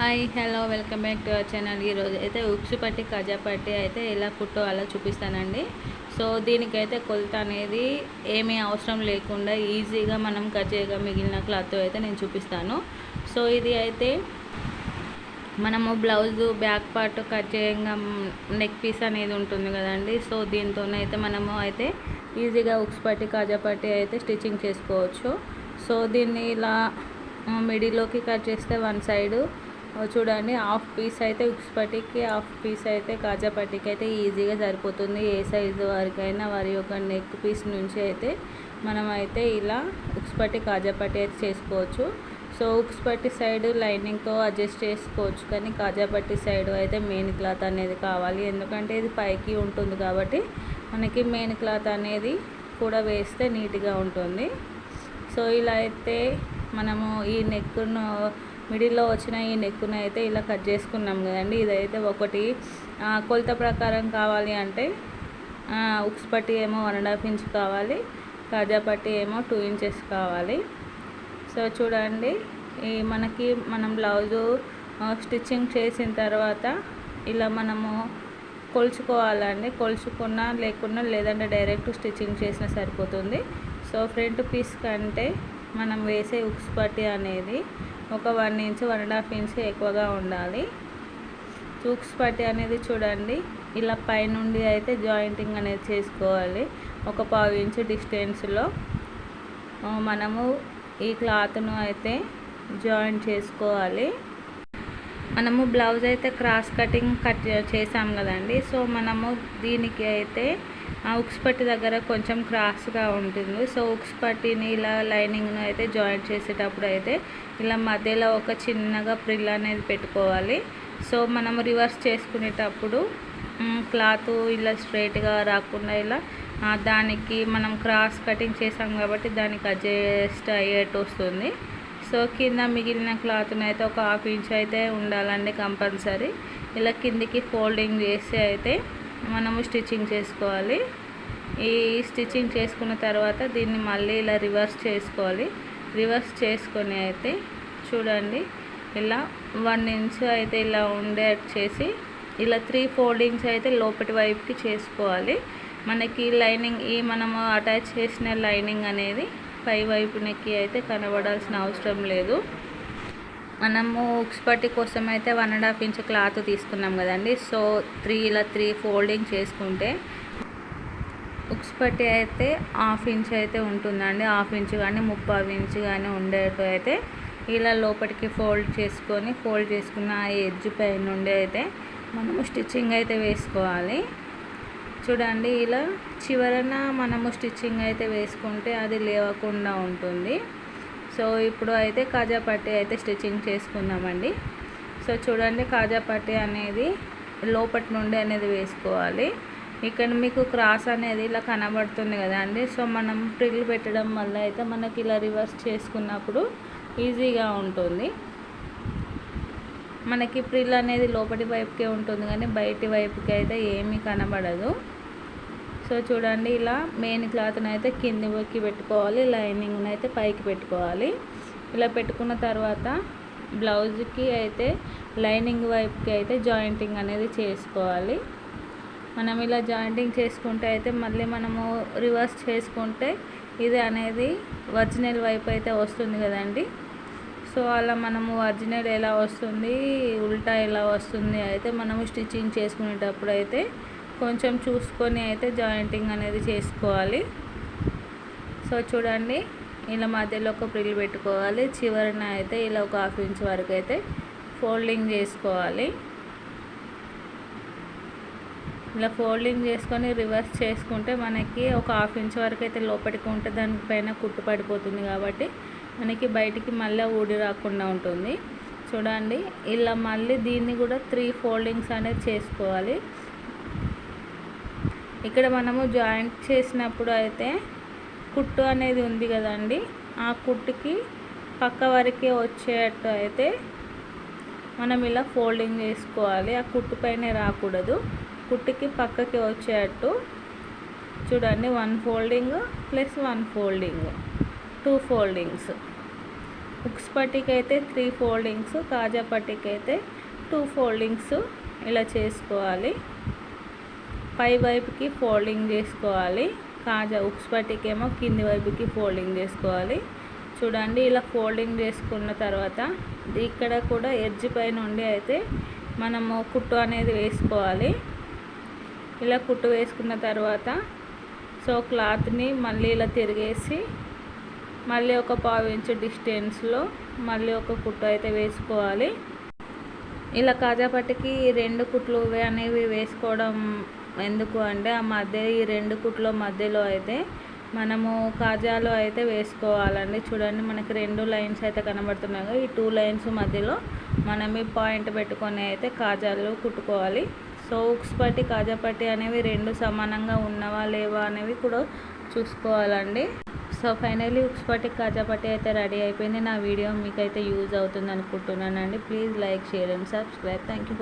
Hi hello welcome back to our channel. ఈరోజు అయితే ఉక్సు పట్టి కజా పట్టి అయితే ఎలా కుట్టో అలా చూపిస్తానండి. సో దీనికైతే కొలత అనేది ఏమీ అవసరం లేకుండా ఈజీగా మనం కట్ చేయగా మిగిలిన క్లాత్ అయితే నేను చూపిస్తాను. సో ఇది అయితే మనము బ్లౌజ్ బ్యాక్ పార్ట్ కట్ చేయంగా నెక్ పీస్ అనేది ఉంటుంది కదండి. సో దీంతోనైతే మనము అయితే ఈజీగా ఉక్స్ పట్టి కాజా పట్టి అయితే స్టిచ్చింగ్ చేసుకోవచ్చు. సో దీన్ని ఇలా మిడిల్లోకి కట్ చేస్తే వన్ సైడు చూడండి హాఫ్ పీస్ అయితే ఉక్స్ పట్టికి హాఫ్ పీస్ అయితే కాజా పట్టికి అయితే ఈజీగా సరిపోతుంది. ఏ సైజు వరకైనా వారి యొక్క నెక్ పీస్ నుంచి అయితే మనం అయితే ఇలా ఉక్స్ పట్టి కాజా పట్టి అయితే చేసుకోవచ్చు. సో ఉక్స్ పట్టి సైడ్ లైనింగ్తో అడ్జస్ట్ చేసుకోవచ్చు. కానీ కాజా పట్టి సైడ్ అయితే మెయిన్ క్లాత్ అనేది కావాలి. ఎందుకంటే ఇది పైకి ఉంటుంది కాబట్టి మనకి మెయిన్ క్లాత్ అనేది కూడా వేస్తే నీట్గా ఉంటుంది. సో ఇలా అయితే మనము ఈ నెక్ను మిడిల్లో వచ్చిన ఈ నెక్కును అయితే ఇలా కట్ చేసుకున్నాం కదండి. ఇదైతే ఒకటి. కొలత ప్రకారం కావాలి అంటే ఉక్స్ పట్టి ఏమో వన్ అండ్ హాఫ్ ఇంచ్ కావాలి. కాజా పట్టి ఏమో టూ ఇంచెస్ కావాలి. సో చూడండి. ఈ మనకి మనం బ్లౌజు స్టిచ్చింగ్ చేసిన తర్వాత ఇలా మనము కొలుచుకోవాలండి. కొలుచుకున్నా లేకున్నా లేదంటే డైరెక్ట్ స్టిచ్చింగ్ చేసినా సరిపోతుంది. సో ఫ్రంట్ పీస్ కంటే మనం వేసే ఉక్స్ పట్టి అనేది ఒక one inch one and half inch ఎక్కువగా ఉండాలి. ఉక్స్ పట్టి అనేది చూడండి. ఇలా పైనుండి అయితే జాయింటింగ్ అనేది చేసుకోవాలి. ఒక పావు ఇంచు డిస్టెన్స్లో. మనము ఈ క్లాత్ను అయితే జాయింట్ చేసుకోవాలి. మనము బ్లౌజ్ అయితే క్రాస్ కటింగ్ కట్ చేసాం కదండి. సో మనము దీనికి అయితే ఆ దగ్గర కొంచెం క్రాస్గా ఉంటుంది. సో ఉక్స్పట్టిని ఇలా లైనింగ్ను అయితే జాయింట్ చేసేటప్పుడు అయితే ఇలా మధ్యలో ఒక చిన్నగా ప్రిల్ అనేది పెట్టుకోవాలి. సో మనం రివర్స్ చేసుకునేటప్పుడు క్లాత్ ఇలా స్ట్రైట్గా రాకుండా ఇలా దానికి మనం క్రాస్ కటింగ్ చేసాం కాబట్టి దానికి అడ్జస్ట్ అయ్యేట్టు వస్తుంది సో కింద మిగిలిన క్లాత్ని అయితే ఒక హాఫ్ ఇంచ్ అయితే ఉండాలండి కంపల్సరీ. ఇలా కిందికి ఫోల్డింగ్ చేసి అయితే మనము స్టిచ్చింగ్ చేసుకోవాలి. ఈ స్టిచ్చింగ్ చేసుకున్న తర్వాత దీన్ని మళ్ళీ ఇలా రివర్స్ చేసుకోవాలి. రివర్స్ చేసుకొని అయితే చూడండి ఇలా వన్ ఇంచ్ అయితే ఇలా ఉండే చేసి ఇలా త్రీ ఫోల్డింగ్స్ అయితే లోపటి వైపుకి చేసుకోవాలి. మనకి లైనింగ్ ఈ మనము అటాచ్ చేసిన లైనింగ్ అనేది పై వైపునకి అయితే కనబడాల్సిన అవసరం లేదు. మనము ఉక్స్ పట్టి కోసం అయితే one and half inch cloth తీసుకున్నాం కదండి. సో త్రీ ఇలా త్రీ ఫోల్డింగ్ చేసుకుంటే ఉక్స్ పట్టి అయితే హాఫ్ ఇంచ్ అయితే ఉంటుందండి. హాఫ్ ఇంచ్ కానీ ముప్పై ఇంచ్ కానీ ఉండేట్టు అయితే ఇలా లోపలికి ఫోల్డ్ చేసుకొని ఫోల్డ్ చేసుకున్న ఆ ఎడ్జ్ పైన నుండి అయితే మనము స్టిచ్చింగ్ అయితే వేసుకోవాలి. చూడండి ఇలా చివరన మనము స్టిచ్చింగ్ అయితే వేసుకుంటే అది లేవకుండా ఉంటుంది. సో ఇప్పుడు అయితే కాజా పట్టి అయితే స్టిచ్చింగ్ చేసుకుందామండి. సో చూడండి కాజా పట్టి అనేది లోపటి నుండి అనేది వేసుకోవాలి. ఇక్కడ మీకు క్రాస్ అనేది ఇలా కనబడుతుంది కదా అండి. సో మనం ప్రిల్ పెట్టడం వల్ల అయితే మనకి ఇలా రివర్స్ చేసుకున్నప్పుడు ఈజీగా ఉంటుంది. మనకి ప్రిల్ అనేది లోపటి వైపుకే ఉంటుంది కానీ బయటి వైపుకి అయితే ఏమీ కనబడదు. సో చూడండి ఇలా మెయిన్ క్లాత్ని అయితే కిందికి పెట్టుకోవాలి లైనింగ్ని అయితే పైకి పెట్టుకోవాలి. ఇలా పెట్టుకున్న తర్వాత బ్లౌజ్కి అయితే లైనింగ్ వైపుకి అయితే జాయింటింగ్ అనేది చేసుకోవాలి. మనం ఇలా జాయింటింగ్ చేసుకుంటే అయితే మళ్ళీ మనము రివర్స్ చేసుకుంటే ఇది అనేది ఒరిజినల్ వైపు అయితే వస్తుంది కదండి. సో అలా మనము ఒరిజినల్ ఎలా వస్తుంది ఉల్టా ఎలా వస్తుంది అయితే మనము స్టిచ్చింగ్ చేసుకునేటప్పుడు అయితే కొంచెం చూసుకొని అయితే జాయింటింగ్ అనేది చేసుకోవాలి. సో చూడండి ఇలా మధ్యలో ఒక ప్రిల్ పెట్టుకోవాలి. చివరిన అయితే ఇలా ఒక హాఫ్ ఇంచ్ వరకు అయితే ఫోల్డింగ్ చేసుకోవాలి. ఇలా ఫోల్డింగ్ చేసుకొని రివర్స్ చేసుకుంటే మనకి ఒక హాఫ్ ఇంచ్ వరకు అయితే లోపలికి ఉంటే దానిపైన కుట్టు పడిపోతుంది కాబట్టి మనకి బయటికి మళ్ళీ ఊడి రాకుండా ఉంటుంది. చూడండి ఇలా మళ్ళీ దీన్ని కూడా త్రీ ఫోల్డింగ్స్ అనేది చేసుకోవాలి. ఇక్కడ మనము జాయింట్ చేసినప్పుడు అయితే కుట్టు అనేది ఉంది కదండి. ఆ కుట్టుకి పక్క వరకే వచ్చేటట్టు అయితే మనం ఇలా ఫోల్డింగ్ చేసుకోవాలి. ఆ కుట్టు పైన రాకూడదు. కుట్టుకి పక్కకి వచ్చేటట్టు చూడండి one folding plus one folding. Two foldings. Hooks పట్టీకి అయితే త్రీ ఫోల్డింగ్స్ కాజా పట్టీకి అయితే టూ ఫోల్డింగ్స్ ఇలా చేసుకోవాలి. పై వైపుకి ఫోల్డింగ్ చేసుకోవాలి. కాజా ఉక్స్ పట్టికేమో కింది వైపుకి ఫోల్డింగ్ చేసుకోవాలి. చూడండి ఇలా ఫోల్డింగ్ చేసుకున్న తర్వాత ఇక్కడ కూడా ఎడ్జ్ పై నుండి అయితే మనము కుట్టు అనేది వేసుకోవాలి. ఇలా కుట్టు వేసుకున్న తర్వాత సో క్లాత్ని మళ్ళీ ఇలా తిరిగేసి మళ్ళీ ఒక పావు ఇంచు డిస్టెన్స్లో మళ్ళీ ఒక కుట్టు అయితే వేసుకోవాలి. ఇలా కాజాపట్టికి రెండు కుట్లు అనేవి వేసుకోవడం ఎందుకు అంటే ఆ మధ్య ఈ రెండు కుట్ల మధ్యలో అయితే మనము కాజాలో అయితే వేసుకోవాలండి. చూడండి మనకి రెండు లైన్స్ అయితే కనబడుతున్నాయి ఈ టూ లైన్స్ మధ్యలో మనం ఈ పాయింట్ పెట్టుకొని అయితే కాజాలు కుట్టుకోవాలి. సో ఉక్స్ పట్టి కాజా పట్టి అనేవి రెండు సమానంగా ఉన్నవా లేవా అనేవి కూడా చూసుకోవాలండి. సో ఫైనలీ ఉక్స్ పట్టి కాజా పట్టి అయితే రెడీ అయిపోయింది. నా వీడియో మీకైతే యూజ్ అవుతుంది అనుకుంటున్నానండి. Please like share and subscribe. Thank you